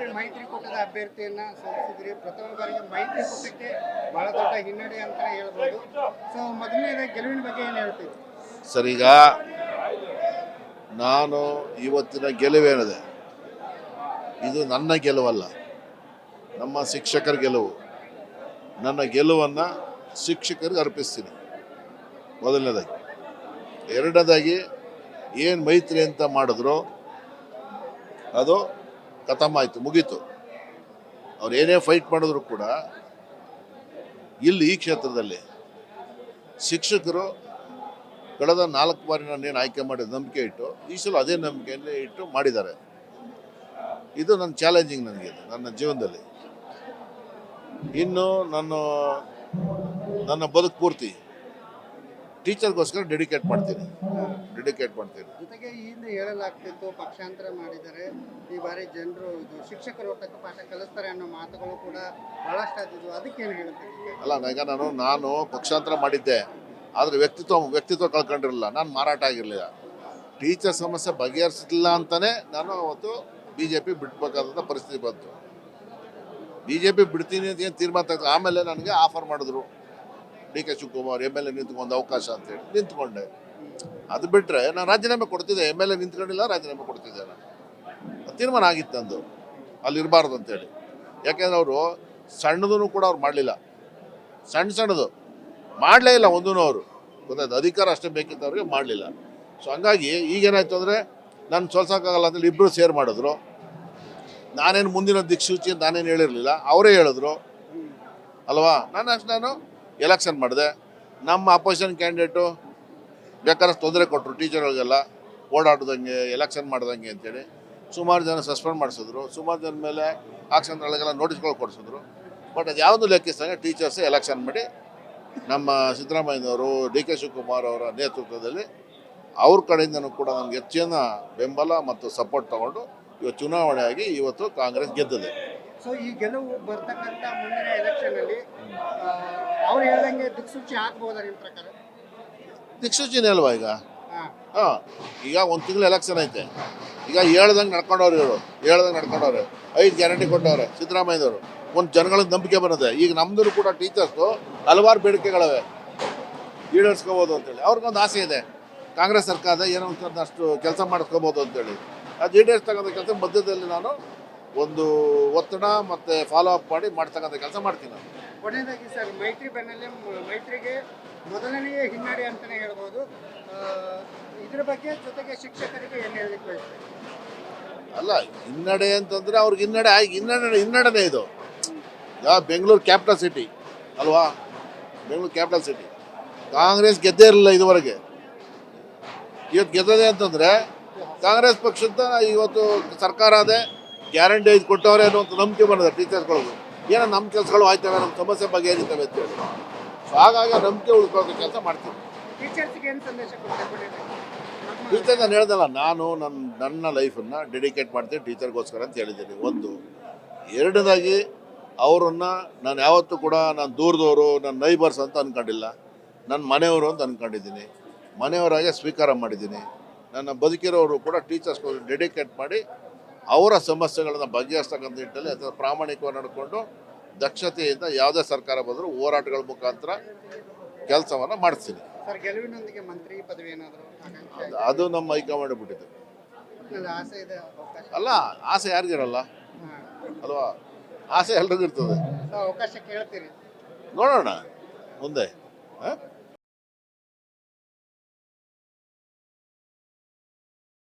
BJP ಮೈತ್ರಿಕೂಟದ ಅಭ್ಯರ್ಥಿಯನ್ನ ಸೋಲಿಸಿದ್ರಿ ಪ್ರಥಮ ಬಾರಿಗೆ ಮೈತ್ರಿಕೂಟಕ್ಕೆ ಬಹಳ ದೊಡ್ಡ ಹಿನ್ನಡೆ ಅಂತ ಹೇಳ್ಬೋದು. ಸೊ ಮೊದಲನೇದ ಗೆಲುವಿನ ಬಗ್ಗೆ ಏನು ಹೇಳ್ತೀವಿ ಸರಿಗ ನಾನು ಇವತ್ತಿನ ಗೆಲುವೇನಿದೆ ಇದು ನನ್ನ ಗೆಲುವಲ್ಲ, ನಮ್ಮ ಶಿಕ್ಷಕರ ಗೆಲುವು. ನನ್ನ ಗೆಲುವನ್ನು ಶಿಕ್ಷಕರಿಗೆ ಅರ್ಪಿಸ್ತೀನಿ. ಮೊದಲನೇದಾಗಿ. ಎರಡನೇದಾಗಿ, ಏನು ಮೈತ್ರಿ ಅಂತ ಮಾಡಿದ್ರು, ಅದು ಖತಮ್ ಆಯಿತು, ಮುಗೀತು. ಅವ್ರು ಏನೇ ಫೈಟ್ ಮಾಡಿದ್ರು ಕೂಡ ಇಲ್ಲಿ ಈ ಕ್ಷೇತ್ರದಲ್ಲಿ ಶಿಕ್ಷಕರು ಕಳೆದ ನಾಲ್ಕು ಬಾರಿ ನಾನೇನು ಆಯ್ಕೆ ಮಾಡಿದ ನಂಬಿಕೆ ಇಟ್ಟು, ಈ ಸಲ ಅದೇ ನಂಬಿಕೆಯನ್ನೇ ಇಟ್ಟು ಮಾಡಿದ್ದಾರೆ. ಇದು ನನ್ನ ಚಾಲೆಂಜಿಂಗ್ ನನಗೆ ನನ್ನ ಜೀವನದಲ್ಲಿ. ಇನ್ನು ನಾನು, ನನ್ನ ಬದುಕು ಪೂರ್ತಿ ಟೀಚರ್ಗೋಸ್ಕರ ಡೆಡಿಕೇಟ್ ಮಾಡ್ತೀನಿ. ಡೆಡಿಕೇಟ್ ಮಾಡ್ತೀನಿ ಜೊತೆಗೆ ಈ ಹಿಂದೆ ಹೇಳಲಾಗ್ತಿತ್ತು ಪಕ್ಷಾಂತರ ಮಾಡಿದರೆ ಈ ಬಾರಿ ಜನರು ಇದು ಶಿಕ್ಷಕರು ತಕ್ಕ ಪಾಠ ಕಲಿಸ್ತಾರೆ ಅನ್ನೋ ಮಾತುಗಳು ಕೂಡ ಬಹಳಷ್ಟು ಅದಕ್ಕೆ ಏನು ಹೇಳ್ತೀವಿ ಅಲ್ಲ ಈಗ ನಾನು ನಾನು ಪಕ್ಷಾಂತರ ಮಾಡಿದ್ದೆ. ಆದರೆ ವ್ಯಕ್ತಿತ್ವ ವ್ಯಕ್ತಿತ್ವ ಕಳ್ಕೊಂಡಿರಲಿಲ್ಲ. ನಾನು ಮಾರಾಟ ಆಗಿರಲಿಲ್ಲ. ಟೀಚರ್ ಸಮಸ್ಯೆ ಬಗೆಹರಿಸಲಿಲ್ಲ ಅಂತಲೇ ನಾನು ಅವತ್ತು ಬಿ ಜೆ ಪಿ ಬಿಡ್ಬೇಕಾದಂಥ ಪರಿಸ್ಥಿತಿ ಬಂತು. ಬಿ ಜೆ ಪಿ ಬಿಡ್ತೀನಿ ಅಂತ ಏನು ತೀರ್ಮಾನ ತಗೊಂಡು ಆಮೇಲೆ ನನಗೆ ಆಫರ್ ಮಾಡಿದ್ರು. D K Shivakumar M L A ನಿಂತ್ಕೊಂಡು ಅವಕಾಶ ಅಂತೇಳಿ ನಿಂತ್ಕೊಂಡೆ. ಅದು ಬಿಟ್ಟರೆ ನಾನು ರಾಜೀನಾಮೆ ಕೊಡ್ತಿದ್ದೆ ಎಂ ಎಲ್ ಎ ನಿಂತ್ಕೊಂಡಿಲ್ಲ, ರಾಜೀನಾಮೆ ಕೊಡ್ತಿದ್ದೆ ನಾನು. ತೀರ್ಮಾನ ಆಗಿತ್ತು ನಂದು. ಅಲ್ಲಿ ಇರಬಾರ್ದು ಅಂತೇಳಿ. ಯಾಕೆಂದ್ರೆ ಅವರು ಸಣ್ಣದೂ ಕೂಡ ಅವ್ರು ಮಾಡಲಿಲ್ಲ. ಸಣ್ಣ ಸಣ್ಣದು. ಮಾಡಲೇ ಇಲ್ಲ ಒಂದೂ ಅವರು. ಗೊತ್ತಾಯ್ತು? ಅಧಿಕಾರ ಅಷ್ಟೇ ಬೇಕಿತ್ತು ಅವ್ರಿಗೆ, ಮಾಡಲಿಲ್ಲ. ಸೊ ಹಂಗಾಗಿ ಈಗೇನಾಯ್ತು ಅಂದರೆ ನಾನು ಸೋಲ್ಸೋಕ್ಕಾಗಲ್ಲ ಅಂತೇಳಿ ಇಬ್ಬರು ಸೇರ್ ಮಾಡಿದ್ರು. ನಾನೇನು ಮುಂದಿನ ದಿಕ್ಸೂಚಿ ಅಂತ ನಾನೇನು ಹೇಳಿರಲಿಲ್ಲ. ಅವರೇ ಹೇಳಿದ್ರು. ಅಲ್ವಾ? ನಾನು ಅಷ್ಟು ನಾನು ಎಲೆಕ್ಷನ್ ಮಾಡಿದೆ. ನಮ್ಮ ಅಪೋಸಿಷನ್ ಕ್ಯಾಂಡಿಡೇಟು ಬೇಕಾದ್ರೆ ತೊಂದರೆ ಕೊಟ್ಟರು, ಟೀಚರ್ಗಳಿಗೆಲ್ಲ ಓಡಾಡ್ದಂಗೆ ಎಲೆಕ್ಷನ್ ಮಾಡ್ದಂಗೆ ಅಂತೇಳಿ ಸುಮಾರು ಜನ ಸಸ್ಪೆಂಡ್ ಮಾಡಿಸಿದ್ರು. ಸುಮಾರು ಜನ ಮೇಲೆ ಆಕ್ಷನ್ಗಳಿಗೆಲ್ಲ ನೋಟಿಸ್ಗಳು ಕೊಡಿಸಿದ್ರು. ಬಟ್ ಅದು ಯಾವುದು ಲೆಕ್ಕಿಸ್ದಂಗೆ ಟೀಚರ್ಸ್ ಎಲೆಕ್ಷನ್ ಮಾಡಿ ನಮ್ಮ ಸಿದ್ದರಾಮಯ್ಯನವರು, ಡಿ ಕೆ ಶಿವಕುಮಾರ್ ಅವರ ನೇತೃತ್ವದಲ್ಲಿ ಅವ್ರ ಕಡೆಯಿಂದನೂ ಕೂಡ ನಮ್ಗೆ ಹೆಚ್ಚಿನ ಬೆಂಬಲ ಮತ್ತು ಸಪೋರ್ಟ್ ತಗೊಂಡು ಇವತ್ತು ಚುನಾವಣೆ ಆಗಿ ಇವತ್ತು ಕಾಂಗ್ರೆಸ್ ಗೆದ್ದಿದೆ. ಸೊ ಈ ಗೆಲುವು ಬರ್ತಕ್ಕಂಥ ಮುಂದಿನ ಎಲೆಕ್ಷನ್ ಅಲ್ಲಿ ಅವ್ರು ಹೇಳ್ದಂಗೆ ದಿಕ್ಸೂಚಿ ಆಗ್ಬೋದಾ ನಿಮ್ಮ ಪ್ರಕಾರ? ದಿಕ್ಸೂಚಿನೇ ಅಲ್ವಾ ಈಗ? ಹಾ. ಈಗ ಒಂದು ತಿಂಗಳು ಎಲೆಕ್ಷನ್ ಐತೆ. ಈಗ ಹೇಳ್ದಂಗೆ ನಡ್ಕೊಂಡವ್ರು ಇವರು ಹೇಳ್ದಂಗೆ ನಡ್ಕೊಂಡವ್ರೆ. ಐದು ಗ್ಯಾರಂಟಿ ಕೊಟ್ಟವ್ರೆ ಸಿದ್ದರಾಮಯ್ಯವರು ಒಂದು ಜನಗಳಿಗೆ ನಂಬಿಕೆ ಬರುತ್ತೆ. ಈಗ ನಮ್ಮದ್ರು ಕೂಡ ಟೀಚರ್ಸು ಹಲವಾರು ಬೇಡಿಕೆಗಳವೆ. ಈಡೇರಿಸ್ಕೋಬೋದು ಅಂತೇಳಿ. ಅವ್ರಿಗೊಂದು ಆಸೆ ಇದೆ. ಕಾಂಗ್ರೆಸ್ ಸರ್ಕಾರದ ಏನೋ ಒಂದು ಅಷ್ಟು ಕೆಲಸ ಮಾಡಿಸ್ಕೋಬೋದು ಅಂತೇಳಿ. ಅದು ಈಡೇರಿಸ್ತಕ್ಕಂಥ ಕೆಲಸ ಮಧ್ಯದಲ್ಲಿ ನಾನು ಒಂದು ಒತ್ತಡ ಮತ್ತು ಫಾಲೋ ಅಪ್ ಮಾಡಿ ಮಾಡ್ತಕ್ಕಂಥ ಕೆಲಸ ಮಾಡ್ತೀನಿ ನಾನು. ಕೊನೆಯದಾಗಿ ಸರ್ ಮೈತ್ರಿ ಬೆನ್ನಲ್ಲೇ ಮೈತ್ರಿಗೆ ಮೊದಲನೆಯ ಹಿನ್ನಡೆ ಅಂತಲೇ ಹೇಳ್ಬೋದು. ಇದ್ರ ಬಗ್ಗೆ ಜೊತೆಗೆ ಶಿಕ್ಷಕರಿಗೆ ಏನು ಹೇಳಲಿಕ್ಕೆ ಬಯಸ್ತಾರೆ? ಅಲ್ಲ ಹಿನ್ನಡೆ ಅಂತಂದರೆ ಅವ್ರಿಗೆ ಹಿನ್ನಡೆ ಆಗಿ ಹಿನ್ನಡೆ ಹಿನ್ನಡೆನೇ ಇದು. ಯಾ ಬೆಂಗಳೂರು ಕ್ಯಾಪಿಟಲ್ ಸಿಟಿ ಅಲ್ವಾ? ಬೆಂಗಳೂರು ಕ್ಯಾಪಿಟಲ್ ಸಿಟಿ ಕಾಂಗ್ರೆಸ್ ಗೆದ್ದೇ ಇರಲಿಲ್ಲ ಇದುವರೆಗೆ. ಇವತ್ತು ಗೆದ್ದದೆ ಅಂತಂದರೆ ಕಾಂಗ್ರೆಸ್ ಪಕ್ಷದ ಇವತ್ತು ಸರ್ಕಾರ ಅದೇ. ಗ್ಯಾರಂಟಿ ಕೊಟ್ಟವರೇ ಕೊಟ್ಟವ್ರೆ ಅನ್ನುವಂಥ ನಂಬಿಕೆ ಬಂದಿದೆ ಟೀಚರ್ಸ್ಗಳಿಗೂ. ಏನೋ ನಮ್ಮ ಕೆಲಸಗಳು ಆಯ್ತವೆ ನಮ್ಮ ಸಮಸ್ಯೆ ಬಗೆಹರಿತವೆ ಅಂತೇಳಿ ಸೊ ಹಾಗಾಗಿ ನಂಬಿಕೆ ಉಳ್ಕೊಳ್ಳೋ ಕೆಲಸ ಮಾಡ್ತೀನಿ. ಟೀಚರ್ ನಾನು ಹೇಳ್ದಲ್ಲ ನಾನು ನನ್ನ ನನ್ನ ಲೈಫನ್ನು ಡೆಡಿಕೇಟ್ ಮಾಡ್ತೀನಿ ಟೀಚರ್ಗೋಸ್ಕರ ಅಂತ ಹೇಳಿದ್ದೀನಿ. ಒಂದು ಎರಡನೇದಾಗಿ ಅವರನ್ನು ನಾನು ಯಾವತ್ತೂ ಕೂಡ ನಾನು ದೂರದವರು ನನ್ನ ನೈಬರ್ಸ್ ಅಂತ ಅಂದ್ಕೊಂಡಿಲ್ಲ ನನ್ನ ಮನೆಯವರು ಅಂತ ಅಂದ್ಕೊಂಡಿದ್ದೀನಿ ಮನೆಯವರಾಗೆ ಸ್ವೀಕಾರ ಮಾಡಿದ್ದೀನಿ. ನನ್ನ ಬದುಕಿರೋರು ಕೂಡ ಟೀಚರ್ಸ್ಗೋಸ್ಕರ ಡೆಡಿಕೇಟ್ ಮಾಡಿ ಅವರ ಸಮಸ್ಯೆಗಳನ್ನು ಬಗೆಹರಿಸ್ತಕ್ಕಂಥ ನಿಟ್ಟಲ್ಲಿ ಅಥವಾ ಪ್ರಾಮಾಣಿಕವಾಗಿ ನಡ್ಕೊಂಡು ದಕ್ಷತೆಯಿಂದ ಯಾವುದೇ ಸರ್ಕಾರ ಬಂದರೂ ಹೋರಾಟಗಳ ಮುಖಾಂತರ ಕೆಲಸವನ್ನು ಮಾಡ್ತೀನಿ ಸರ್ ಗೆಲುವಿನೊಂದಿಗೆ ಮಂತ್ರಿ ಪದವಿ ಏನಾದರೂ ಅದು- ನಮ್ಮ ಹೈಕಮಾಂಡ್ ಬಿಟ್ಟಿದೆ. ಒಟ್ನಲ್ಲಿ ಆಸೆ ಇದೆ ಅಲ್ಲ ಆಸೆ ಯಾರಿಗಿರಲ್ಲ. ಅಲ್ವಾ? ಆಸೆ ಎಲ್ರಿಗೂ ಇರ್ತದೆ. ನೋಡೋಣ ಮುಂದೆ. ಹಾಂ?